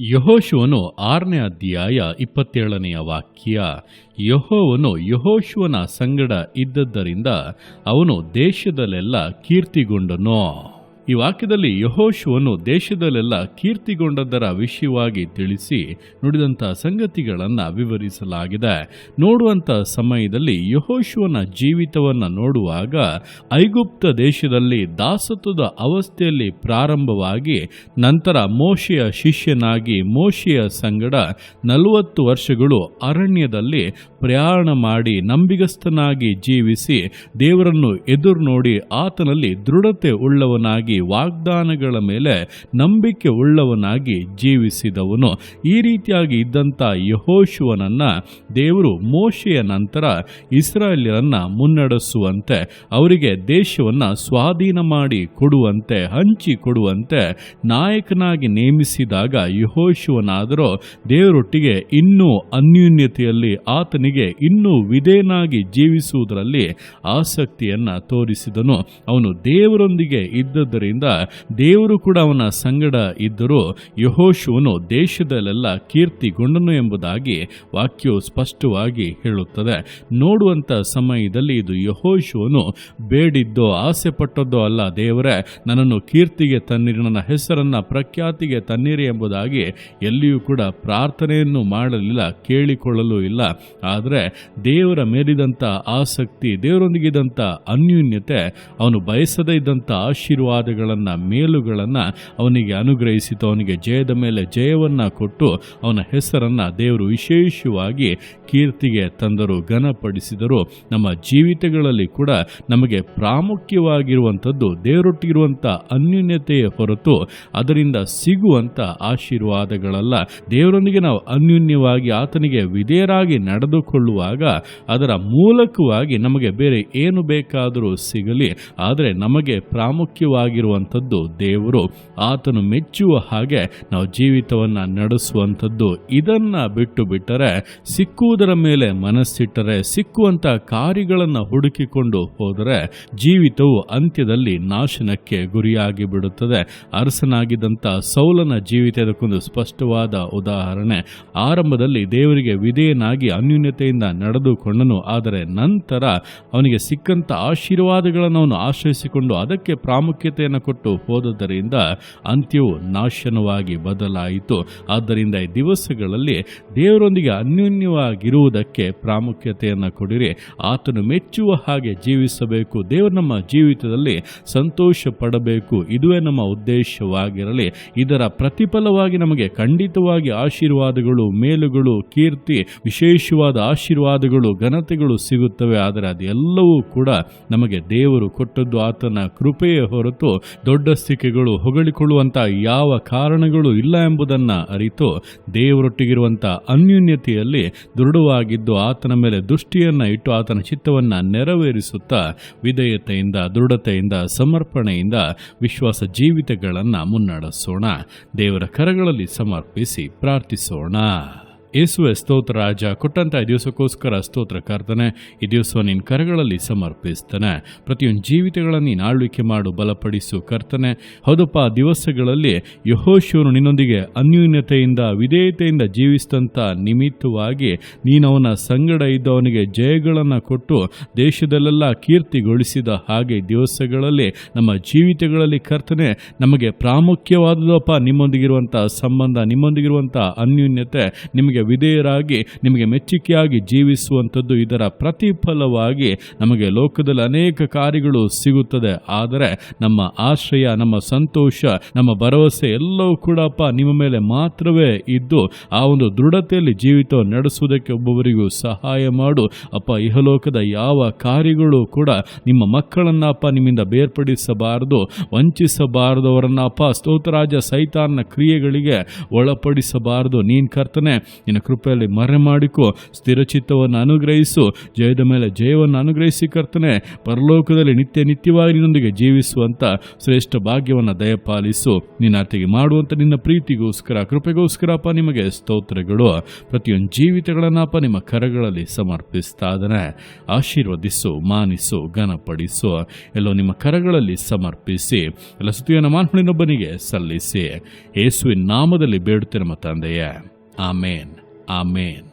ಯಹೋಶುವನು ಆರನೇ ಅಧ್ಯಾಯ ಇಪ್ಪತ್ತೇಳನೆಯ ವಾಕ್ಯ ಯಹೋವನು ಯಹೋಶುವನ ಸಂಗಡ ಇದ್ದದ್ದರಿಂದ ಅವನು ದೇಶದಲ್ಲೆಲ್ಲ ಕೀರ್ತಿಗೊಂಡನು. ಈ ವಾಕ್ಯದಲ್ಲಿ ಯಹೋಶುವನು ದೇಶದಲ್ಲೆಲ್ಲ ಕೀರ್ತಿಗೊಂಡದ್ದರ ವಿಷಯವಾಗಿ ತಿಳಿಸಿ ನುಡಿದಂಥ ಸಂಗತಿಗಳನ್ನು ವಿವರಿಸಲಾಗಿದೆ. ನೋಡುವಂಥ ಸಮಯದಲ್ಲಿ ಯಹೋಶುವನ ಜೀವಿತವನ್ನು ನೋಡುವಾಗ ಐಗುಪ್ತ ದೇಶದಲ್ಲಿ ದಾಸತ್ವದ ಅವಸ್ಥೆಯಲ್ಲಿ ಪ್ರಾರಂಭವಾಗಿ ನಂತರ ಮೋಶೆಯ ಶಿಷ್ಯನಾಗಿ ಮೋಶೆಯ ಸಂಗಡ ನಲವತ್ತು ವರ್ಷಗಳು ಅರಣ್ಯದಲ್ಲಿ ಪ್ರಯಾಣ ಮಾಡಿ ನಂಬಿಗಸ್ತನಾಗಿ ಜೀವಿಸಿ ದೇವರನ್ನು ಎದುರು ನೋಡಿ ಆತನಲ್ಲಿ ದೃಢತೆ ಉಳ್ಳವನಾಗಿ ವಾಗ್ದಾನಗಳ ಮೇಲೆ ನಂಬಿಕೆ ಉಳ್ಳವನಾಗಿ ಜೀವಿಸಿದವನು. ಈ ರೀತಿಯಾಗಿ ಇದ್ದಂಥ ಯಹೋಶುವನನ್ನ ದೇವರು ಮೋಶೆಯ ನಂತರ ಇಸ್ರಾಯೇಲ್ಯರನ್ನ ಮುನ್ನಡೆಸುವಂತೆ, ಅವರಿಗೆ ದೇಶವನ್ನ ಸ್ವಾಧೀನ ಮಾಡಿ ಕೊಡುವಂತೆ, ಹಂಚಿ ಕೊಡುವಂತೆ ನಾಯಕನಾಗಿ ನೇಮಿಸಿದಾಗ ಯಹೋಶುವನಾದರೂ, ದೇವರೊಟ್ಟಿಗೆ ಇನ್ನೂ ಅನ್ಯೂನ್ಯತೆಯಲ್ಲಿ ಆತನಿಗೆ ಇನ್ನೂ ವಿಧೇನಾಗಿ ಜೀವಿಸುವುದರಲ್ಲಿ ಆಸಕ್ತಿಯನ್ನ ತೋರಿಸಿದನು. ಅವನು ದೇವರೊಂದಿಗೆ ಇದ್ದದ್ದರಿಂದ ದೇವರು ಕೂಡ ಅವನ ಸಂಗಡ ಇದ್ದರೂ ಯಹೋಶುವನು ದೇಶದಲ್ಲೆಲ್ಲ ಕೀರ್ತಿಗೊಂಡನು ಎಂಬುದಾಗಿ ವಾಕ್ಯವು ಸ್ಪಷ್ಟವಾಗಿ ಹೇಳುತ್ತದೆ. ನೋಡುವಂತ ಸಮಯದಲ್ಲಿ ಇದು ಯಹೋಶುವನು ಬೇಡಿದ್ದೋ ಆಸೆ ಪಟ್ಟದ್ದೋ ಅಲ್ಲ, ದೇವರೇ, ನನ್ನನ್ನು ಕೀರ್ತಿಗೆ ತನ್ನಿರಿ, ನನ್ನ ಹೆಸರನ್ನ ಪ್ರಖ್ಯಾತಿಗೆ ತನ್ನಿರಿ ಎಂಬುದಾಗಿ ಎಲ್ಲಿಯೂ ಕೂಡ ಪ್ರಾರ್ಥನೆಯನ್ನು ಮಾಡಲಿಲ್ಲ, ಕೇಳಿಕೊಳ್ಳಲು ಇಲ್ಲ. ಆದರೆ ದೇವರ ಮೇಲಿದಂಥ ಆಸಕ್ತಿ ದೇವರೊಂದಿಗಿದ್ದಂಥ ಅನ್ಯೂನ್ಯತೆ, ಅವನು ಬಯಸದೇ ಇದ್ದಂಥ ಆಶೀರ್ವಾದಗಳನ್ನು ಮೇಲುಗಳನ್ನು ಅವನಿಗೆ ಅನುಗ್ರಹಿಸಿತು. ಅವನಿಗೆ ಜಯದ ಮೇಲೆ ಜಯವನ್ನು ಕೊಟ್ಟು ಅವನ ಹೆಸರನ್ನು ದೇವರು ವಿಶೇಷವಾಗಿ ಕೀರ್ತಿಗೆ ತಂದರು, ಘನಪಡಿಸಿದರು. ನಮ್ಮ ಜೀವಿತಗಳಲ್ಲಿ ಕೂಡ ನಮಗೆ ಪ್ರಾಮುಖ್ಯವಾಗಿರುವಂಥದ್ದು ದೇವರೊಟ್ಟಿಗಿರುವಂಥ ಅನ್ಯೂನ್ಯತೆಯ ಹೊರತು ಅದರಿಂದ ಸಿಗುವಂಥ ಆಶೀರ್ವಾದಗಳಲ್ಲ. ದೇವರೊಂದಿಗೆ ನಾವು ಅನ್ಯೂನ್ಯವಾಗಿ ಆತನಿಗೆ ವಿಧೇಯರಾಗಿ ನಡೆದುಕೊಳ್ಳುವಾಗ ಅದರ ಮೂಲಕವಾಗಿ ನಮಗೆ ಬೇರೆ ಏನು ಬೇಕಾದರೂ ಸಿಗಲಿ. ಆದರೆ ನಮಗೆ ಪ್ರಾಮುಖ್ಯವಾಗಿರುವಂಥದ್ದು ದೇವರು ಆತನು ಮೆಚ್ಚುವ ಹಾಗೆ ನಾವು ಜೀವಿತವನ್ನು ನಡೆಸುವಂಥದ್ದು, ಇದನ್ನು ಬಿಟ್ಟು ಬಿಟ್ಟರೆ ಸಿಕ್ಕುವುದರ ಮೇಲೆ ಮನಸ್ಸಿಟ್ಟರೆ, ಸಿಕ್ಕುವಂಥ ಕಾರ್ಯಗಳನ್ನು ಹುಡುಕಿಕೊಂಡು ಹೋದರೆ ಜೀವಿತವು ಅಂತ್ಯದಲ್ಲಿ ನಾಶನಕ್ಕೆ ಗುರಿಯಾಗಿ ಬಿಡುತ್ತದೆ ಅರಸನಾಗಿದ್ದಂಥ ಸೌಲನ ಜೀವಿತ ಇದಕ್ಕೊಂದು ಸ್ಪಷ್ಟವಾದ ಉದಾಹರಣೆ. ಆರಂಭದಲ್ಲಿ ದೇವರಿಗೆ ವಿಧೇಯನಾಗಿ ಅನ್ಯೂನ್ಯತೆಯಿಂದ ನಡೆದುಕೊಂಡನು, ಆದರೆ ನಂತರ ಅವನಿಗೆ ಸಿಕ್ಕಂಥ ಆಶೀರ್ವಾದಗಳನ್ನು ಅವನು ಆಶ್ರಯಿಸಿಕೊಂಡು ಅದಕ್ಕೆ ಪ್ರಾಮುಖ್ಯತೆಯನ್ನು ಕೊಟ್ಟು ಹೋದದರಿಂದ ಅಂತ್ಯವು ನಾಶನವಾಗಿ ಬದಲಾಯಿತು. ಆದ್ದರಿಂದ ಈ ದಿವಸಗಳಲ್ಲಿ ದೇವರೊಂದಿಗೆ ಅನ್ಯೋನ್ಯವಾಗಿರುವುದಕ್ಕೆ ಪ್ರಾಮುಖ್ಯತೆಯನ್ನು ಕೊಡಿರಿ. ಆತನು ಮೆಚ್ಚುವ ಹಾಗೆ ಜೀವಿಸಬೇಕು. ದೇವರು ನಮ್ಮ ಜೀವಿತದಲ್ಲಿ ಸಂತೋಷ ಪಡಬೇಕು ಇದುವೇ ನಮ್ಮ ಉದ್ದೇಶವಾಗಿರಲಿ. ಇದರ ಪ್ರತಿಫಲವಾಗಿ ನಮಗೆ ಖಂಡಿತವಾಗಿ ಆಶೀರ್ವಾದಗಳು, ಮೇಲುಗಳು, ಕೀರ್ತಿ, ವಿಶೇಷವಾದ ಆಶೀರ್ವಾದಗಳು, ಘನತೆಗಳು ಸಿಗುತ್ತವೆ. ಆದರೆ ಅದೆಲ್ಲವೂ ಕೂಡ ನಮಗೆ ದೇವರು ಕೊಟ್ಟದ್ದು ಆತನ ಕೃಪೆಯ ಹೊರತು ದೊಡ್ಡ ಸ್ಥಿಕೆಗಳು ಹೊಗಳಿಕೊಳ್ಳುವಂಥ ಯಾವ ಕಾರಣಗಳು ಇಲ್ಲ ಎಂಬುದನ್ನು ಅರಿತು ದೇವರೊಟ್ಟಿಗಿರುವಂಥ ಅನ್ಯೂನ್ಯತೆಯಲ್ಲಿ ದೃಢವಾಗಿದ್ದು ಆತನ ಮೇಲೆ ದೃಷ್ಟಿಯನ್ನು ಇಟ್ಟು ಆತನ ಚಿತ್ತವನ್ನು ನೆರವೇರಿಸುತ್ತಾ ವಿಧೇಯತೆಯಿಂದ, ದೃಢತೆಯಿಂದ, ಸಮರ್ಪಣೆಯಿಂದ ವಿಶ್ವಾಸ ಜೀವಿತಗಳನ್ನು ಮುನ್ನಡೆಸೋಣ. ದೇವರ ಕರಗಳಲ್ಲಿ ಸಮರ್ಪಿಸಿ ಪ್ರಾರ್ಥಿಸೋಣ. ಯೇಸುವೆ ಸ್ತೋತ್ರ, ರಾಜ, ಕೊಟ್ಟಂತ ದಿವಸಕ್ಕೋಸ್ಕರ ಸ್ತೋತ್ರ ಕರ್ತನೆ, ಈ ದಿವಸ ನಿನ್ನ ಕರಗಳಲ್ಲಿ ಸಮರ್ಪಿಸ್ತಾನೆ. ಪ್ರತಿಯೊಂದು ಜೀವಿತಗಳನ್ನು ನೀನು ಆಳ್ವಿಕೆ ಮಾಡು, ಬಲಪಡಿಸು ಕರ್ತನೆ. ಹೌದಪ್ಪ ದಿವಸಗಳಲ್ಲಿ ಯಹೋಶಿವನು ನಿನ್ನೊಂದಿಗೆ ಅನ್ಯೂನ್ಯತೆಯಿಂದ, ವಿಧೇಯತೆಯಿಂದ ಜೀವಿಸಿದಂಥ ನಿಮಿತ್ತವಾಗಿ ನೀನು ಅವನ ಸಂಗಡ ಇದ್ದವನಿಗೆ ಜಯಗಳನ್ನು ಕೊಟ್ಟು ದೇಶದಲ್ಲೆಲ್ಲ ಕೀರ್ತಿಗೊಳಿಸಿದ ಹಾಗೆ ದಿವಸಗಳಲ್ಲಿ ನಮ್ಮ ಜೀವಿತಗಳಲ್ಲಿ ಕರ್ತನೆ, ನಮಗೆ ಪ್ರಾಮುಖ್ಯವಾದದಪ್ಪ ನಿಮ್ಮೊಂದಿಗಿರುವಂಥ ಸಂಬಂಧ ನಿಮ್ಮೊಂದಿಗಿರುವಂಥ ಅನ್ಯೂನ್ಯತೆ ನಿಮಗೆ ವಿಧೇಯರಾಗಿ, ನಿಮಗೆ ಮೆಚ್ಚುಗೆಯಾಗಿ ಜೀವಿಸುವಂಥದ್ದು ಇದರ ಪ್ರತಿಫಲವಾಗಿ ನಮಗೆ ಲೋಕದಲ್ಲಿ ಅನೇಕ ಕಾರ್ಯಗಳು ಸಿಗುತ್ತದೆ. ಆದರೆ ನಮ್ಮ ಆಶ್ರಯ, ನಮ್ಮ ಸಂತೋಷ, ನಮ್ಮ ಭರವಸೆ ಎಲ್ಲವೂ ಕೂಡಪ್ಪ ನಿಮ್ಮ ಮೇಲೆ ಮಾತ್ರವೇ ಇದ್ದು, ಆ ಒಂದು ದೃಢತೆಯಲ್ಲಿ ಜೀವಿತ ನಡೆಸುವುದಕ್ಕೆ ಒಬ್ಬೊಬ್ಬರಿಗೂ ಸಹಾಯ ಮಾಡು. ಅಪ್ಪ, ಇಹಲೋಕದ ಯಾವ ಕಾರ್ಯಗಳು ಕೂಡ ನಿಮ್ಮ ಮಕ್ಕಳನ್ನಪ್ಪ ನಿಮ್ಮಿಂದ ಬೇರ್ಪಡಿಸಬಾರದು ವಂಚಿಸಬಾರದು ಅವರನ್ನ ಅಪ್ಪ ಸ್ತೋತ್ರರಾಜ ಸೈತಾನ್ನ ಕ್ರಿಯೆಗಳಿಗೆ ಒಳಪಡಿಸಬಾರದು. ನೀನ್ ಕರ್ತನೆ ನಿನ್ನ ಕೃಪೆಯಲ್ಲಿ ಮರೆ ಮಾಡಿಕೊ ಸ್ಥಿರಚಿತ್ತವನ್ನು ಅನುಗ್ರಹಿಸು. ಜಯದ ಮೇಲೆ ಜಯವನ್ನು ಅನುಗ್ರಹಿಸಿ ಕರ್ತನೆ, ಪರಲೋಕದಲ್ಲಿ ನಿತ್ಯ ನಿತ್ಯವಾಗಿ ನಿನ್ನೊಂದಿಗೆ ಜೀವಿಸುವಂತ ಶ್ರೇಷ್ಠ ಭಾಗ್ಯವನ್ನು ದಯಪಾಲಿಸು. ನಿನ್ನ ಅತಿಗೆ ಮಾಡುವಂತ ನಿನ್ನ ಪ್ರೀತಿಗೋಸ್ಕರ ಕೃಪೆಗೋಸ್ಕರಪ್ಪ ನಿಮಗೆ ಸ್ತೋತ್ರಗಳು. ಪ್ರತಿಯೊಂದು ಜೀವಿತಗಳನ್ನಪ್ಪ ನಿಮ್ಮ ಕರಗಳಲ್ಲಿ ಸಮರ್ಪಿಸ್ತಾ ಆಶೀರ್ವದಿಸು, ಮಾನಿಸು, ಘನಪಡಿಸು. ಎಲ್ಲೋ ನಿಮ್ಮ ಕರಗಳಲ್ಲಿ ಸಮರ್ಪಿಸಿ, ಎಲ್ಲ ಸುತ್ತಿಯನ್ನು ಮಾನ್ಹಳಿನೊಬ್ಬನಿಗೆ ಸಲ್ಲಿಸಿ. ಯೇಸುವಿನ ನಾಮದಲ್ಲಿ ಬೇಡುತ್ತೆ ನಮ್ಮ ತಂದೆಯೇ. ആമേൻ ആമേൻ